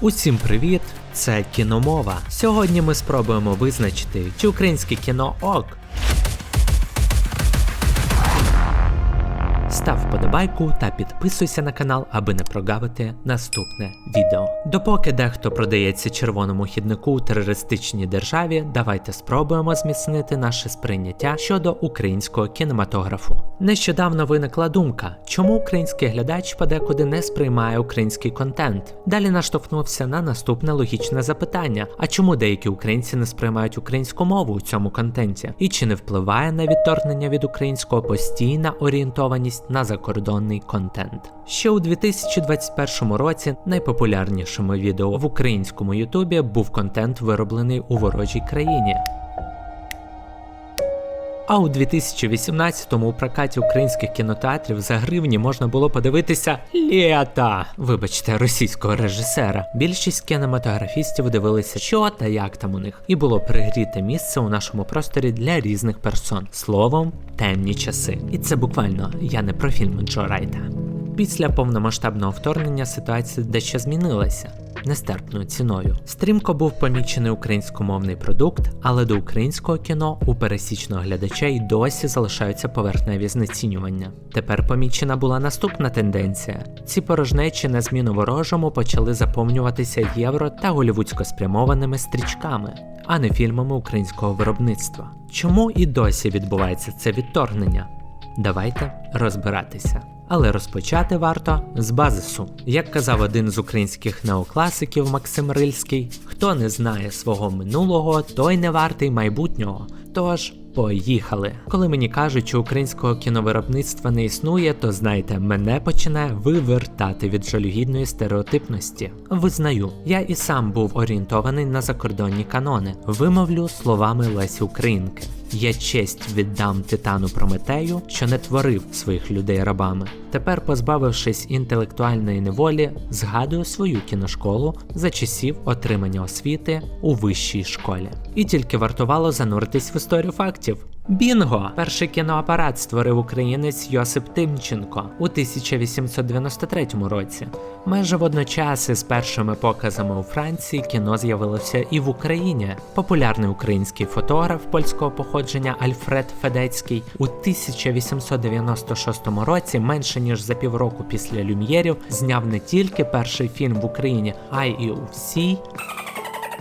Усім привіт! Це кіномова. Сьогодні ми спробуємо визначити, чи українське кіно ок. Став вподобайку та підписуйся на канал, аби не прогавити наступне відео. Допоки дехто продається червоному хіднику у терористичній державі, давайте спробуємо зміцнити наше сприйняття щодо українського кінематографу. Нещодавно виникла думка, чому український глядач подекуди не сприймає український контент. Далі наштовхнувся на наступне логічне запитання: а чому деякі українці не сприймають українську мову у цьому контенті? І чи не впливає на відторгнення від українського постійна орієнтованість на закордонний контент? Ще у 2021 році найпопулярнішими відео в українському Ютубі був контент, вироблений у ворожій країні. А у 2018-му у прокаті українських кінотеатрів за гривні можна було подивитися лєта, вибачте, російського режисера. Більшість кінематографістів дивилися, що та як там у них, і було пригріте місце у нашому просторі для різних персон. Словом, темні часи. І це буквально я не про фільм Джо Райта. Після повномасштабного вторгнення ситуація дещо змінилася нестерпною ціною. Стрімко був помічений українськомовний продукт, але до українського кіно у пересічного глядача й досі залишаються поверхневі знецінювання. Тепер помічена була наступна тенденція: ці порожнечі на зміну ворожому почали заповнюватися євро та голівудсько спрямованими стрічками. А не фільмами українського виробництва. Чому і досі відбувається це відторгнення? Давайте розбиратися. Але розпочати варто з базису. Як казав один з українських неокласиків Максим Рильський, хто не знає свого минулого, той не вартий майбутнього. Тож. Поїхали. Коли мені кажуть, що українського кіновиробництва не існує, то знайте, мене починає вивертати від жалюгідної стереотипності. Визнаю, я і сам був орієнтований на закордонні канони. Вимовлю словами Лесі Українки. Я честь віддам титану Прометею, що не творив своїх людей рабами. Тепер, позбавившись інтелектуальної неволі, згадую свою кіношколу за часів отримання освіти у вищій школі. І тільки вартувало зануритись в історію фактів. Бінго! Перший кіноапарат створив українець Йосип Тимченко у 1893 році. Майже водночас із першими показами у Франції кіно з'явилося і в Україні. Популярний український фотограф польського походження Альфред Федецький у 1896 році, менше ніж за півроку після люм'єрів, зняв не тільки перший фільм в Україні, а й у всій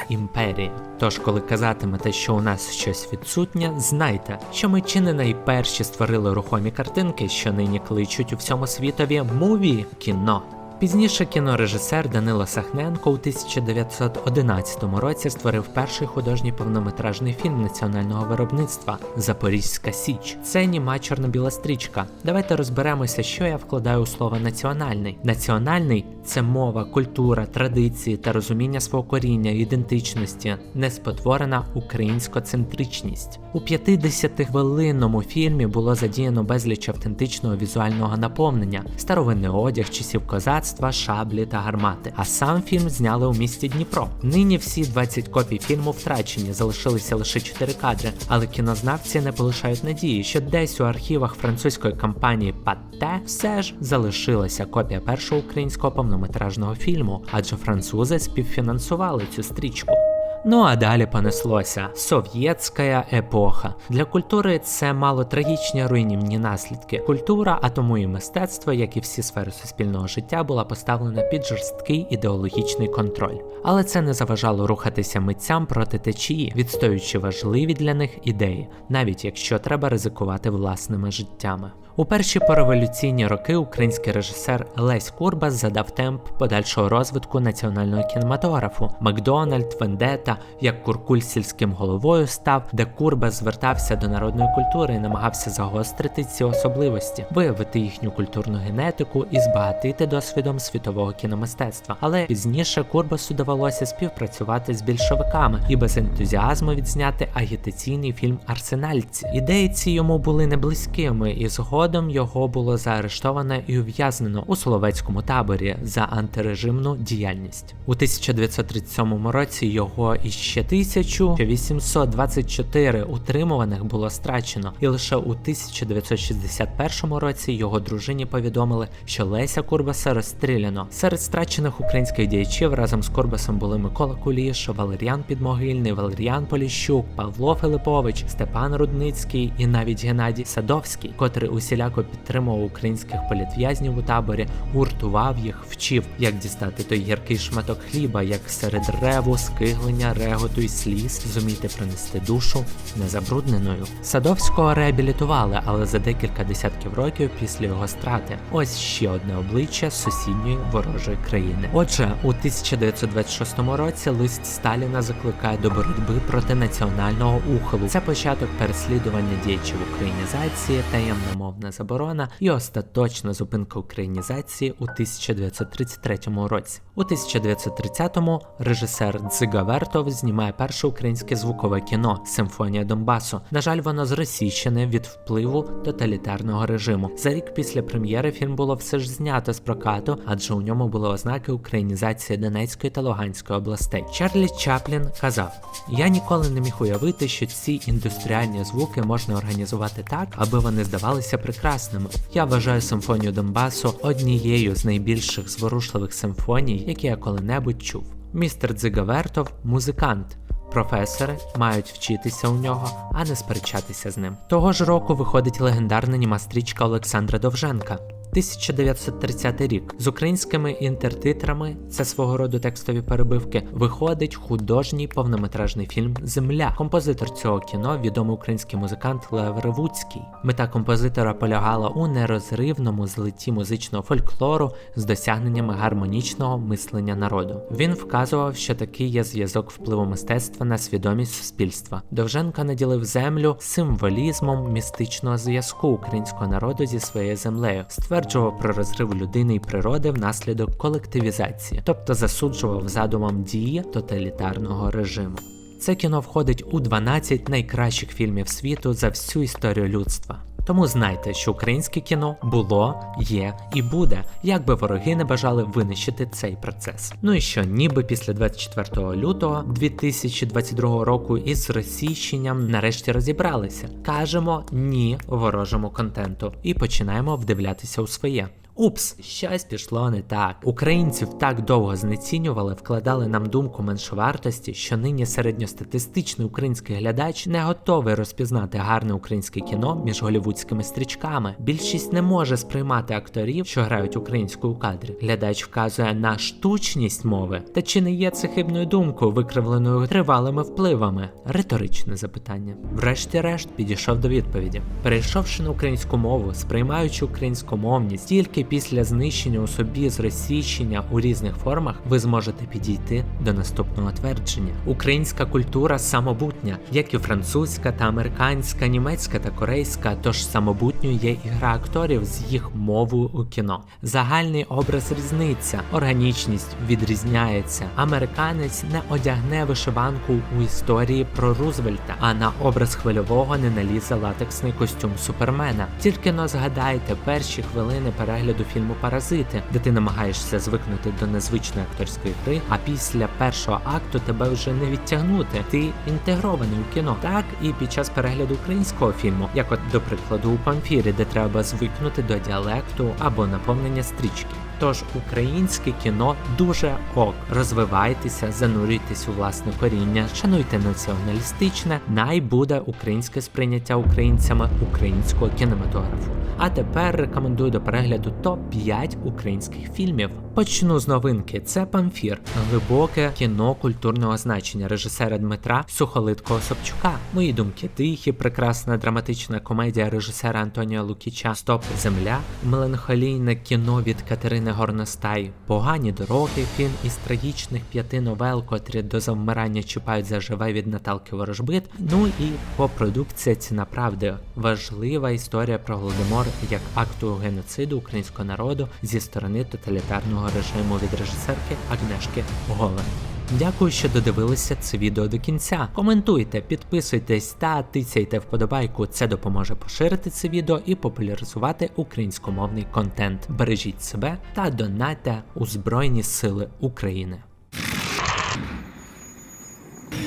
імперії. Тож, коли казатимете, що у нас щось відсутнє, знайте, що ми чи не найперші створили рухомі картинки, що нині кличуть у всьому світові муві кіно. Пізніше кінорежисер Данило Сахненко у 1911 році створив перший художній повнометражний фільм національного виробництва Запорізька Січ. Це німа чорно-біла стрічка. Давайте розберемося, що я вкладаю у слово національний. Національний це мова, культура, традиції та розуміння свого коріння, ідентичності, неспотворена українськоцентричність. У 50-хвилинному фільмі було задіяно безліч автентичного візуального наповнення, старовинний одяг, часів козацтва, шаблі та гармати. А сам фільм зняли у місті Дніпро. Нині всі 20 копій фільму втрачені, залишилися лише 4 кадри, але кінознавці не полишають надії, що десь у архівах французької компанії Патте все ж залишилася копія першого українського повнометражного фільму, адже французи співфінансували цю стрічку. Ну а далі понеслося совєтська епоха. Для культури це мало трагічні руйнівні наслідки. Культура, а тому і мистецтво, як і всі сфери суспільного життя, була поставлена під жорсткий ідеологічний контроль. Але це не заважало рухатися митцям проти течії, відстоюючи важливі для них ідеї, навіть якщо треба ризикувати власними життями. У перші пореволюційні роки український режисер Лесь Курбас задав темп подальшого розвитку національного кінематографу. Макдональд, Вендета, як Куркуль сільським головою став, де Курбас звертався до народної культури і намагався загострити ці особливості, виявити їхню культурну генетику і збагатити досвідом світового кіномистецтва. Але пізніше Курбасу довелося співпрацювати з більшовиками і без ентузіазму відзняти агітаційний фільм Арсенальці. Ідеї ці йому були не близькими і згодом Згодом його було заарештовано і ув'язнено у Соловецькому таборі за антирежимну діяльність. У 1937 році його і ще 1824 утримуваних було страчено, і лише у 1961 році його дружині повідомили, що Леся Курбаса розстріляно. Серед страчених українських діячів разом з Курбасом були Микола Куліш, Валеріан Підмогильний, Валеріан Поліщук, Павло Филипович, Степан Рудницький і навіть Геннадій Садовський, котрий усіляко підтримував українських політв'язнів у таборі, гуртував їх, вчив, як дістати той гіркий шматок хліба, як серед реву, скиглення, реготу і сліз зуміти принести душу незабрудненою. Садовського реабілітували, але за декілька десятків років після його страти. Ось ще одне обличчя сусідньої ворожої країни. Отже, у 1926 році лист Сталіна закликає до боротьби проти національного ухилу. Це початок переслідування діячів українізації, таємна мовна заборона і остаточна зупинка українізації у 1933 році. У 1930-му режисер Дзига Вертов знімає перше українське звукове кіно Симфонія Донбасу. На жаль, воно зросійщене від впливу тоталітарного режиму. За рік після прем'єри фільм було все ж знято з прокату, адже у ньому були ознаки українізації Донецької та Луганської областей. Чарлі Чаплін казав: Я ніколи не міг уявити, що ці індустріальні звуки можна організувати так, аби вони здавалися прекрасними. Я вважаю симфонію Донбасу однією з найбільших зворушливих симфоній, які я коли-небудь чув. Містер Дзигавертов музикант. Професори мають вчитися у нього, а не сперечатися з ним. Того ж року виходить легендарна німа стрічка Олександра Довженка. 1930 рік з українськими інтертитрами, це свого роду текстові перебивки, виходить художній повнометражний фільм Земля. Композитор цього кіно відомий український музикант Лев Ревуцький. Мета композитора полягала у нерозривному злиті музичного фольклору з досягненнями гармонічного мислення народу. Він вказував, що такий є зв'язок впливу мистецтва на свідомість суспільства. Довженко наділив землю символізмом містичного зв'язку українського народу зі своєю землею. Стверджував про розрив людини і природи внаслідок колективізації, тобто засуджував задумом дії тоталітарного режиму. Це кіно входить у 12 найкращих фільмів світу за всю історію людства. Тому знайте, що українське кіно було, є і буде, як би вороги не бажали винищити цей процес. Ну і що, ніби після 24 лютого 2022 року із російщенням нарешті розібралися. Кажемо ні ворожому контенту і починаємо вдивлятися у своє. Упс, щось пішло не так. Українців так довго знецінювали, вкладали нам думку меншовартості, що нині середньостатистичний український глядач не готовий розпізнати гарне українське кіно між голівудськими стрічками. Більшість не може сприймати акторів, що грають українську у кадрі. Глядач вказує на штучність мови. Та чи не є це хибною думкою, викривленою тривалими впливами? Риторичне запитання. Врешті-решт підійшов до відповіді. Перейшовши на українську мову, сприймаючи українськомовність, тільки після знищення у собі зросійщення у різних формах ви зможете підійти до наступного твердження. Українська культура самобутня, як і французька та американська, німецька та корейська, тож самобутньою є і гра акторів з їх мовою у кіно. Загальний образ різниця, органічність відрізняється. Американець не одягне вишиванку у історії про Рузвельта, а на образ хвильового не налізе латексний костюм супермена. Тільки но згадайте перші хвилини перегляду фільму Паразити, де ти намагаєшся звикнути до незвичної акторської гри, а після першого акту тебе вже не відтягнути. Ти інтегрований у кіно. Так і під час перегляду українського фільму, як от до прикладу у памфірі, де треба звикнути до діалекту або наповнення стрічки. Тож українське кіно дуже ок. Розвивайтеся, занурюйтесь у власне коріння, шануйте націоналістичне, най буде українське сприйняття українцями українського кінематографу. А тепер рекомендую до перегляду топ-5 українських фільмів. Почну з новинки. Це памфір, глибоке кіно культурного значення режисера Дмитра Сухолиткого Собчука. Мої думки тихі, прекрасна драматична комедія режисера Антоніо Лукіча Стоп Земля, меланхолійне кіно від Катерини Горностай, погані дороги, фільм із трагічних п'яти новел, котрі до завмирання чіпають заживе від Наталки Ворожбит. Ну і копродукція ціна правди. Важлива історія про голодомор як акту геноциду українського народу зі сторони тоталітарного режиму від режисерки Агнешки Голен. Дякую, що додивилися це відео до кінця. Коментуйте, підписуйтесь та тицяйте вподобайку. Це допоможе поширити це відео і популяризувати українськомовний контент. Бережіть себе та донайте у Збройні Сили України.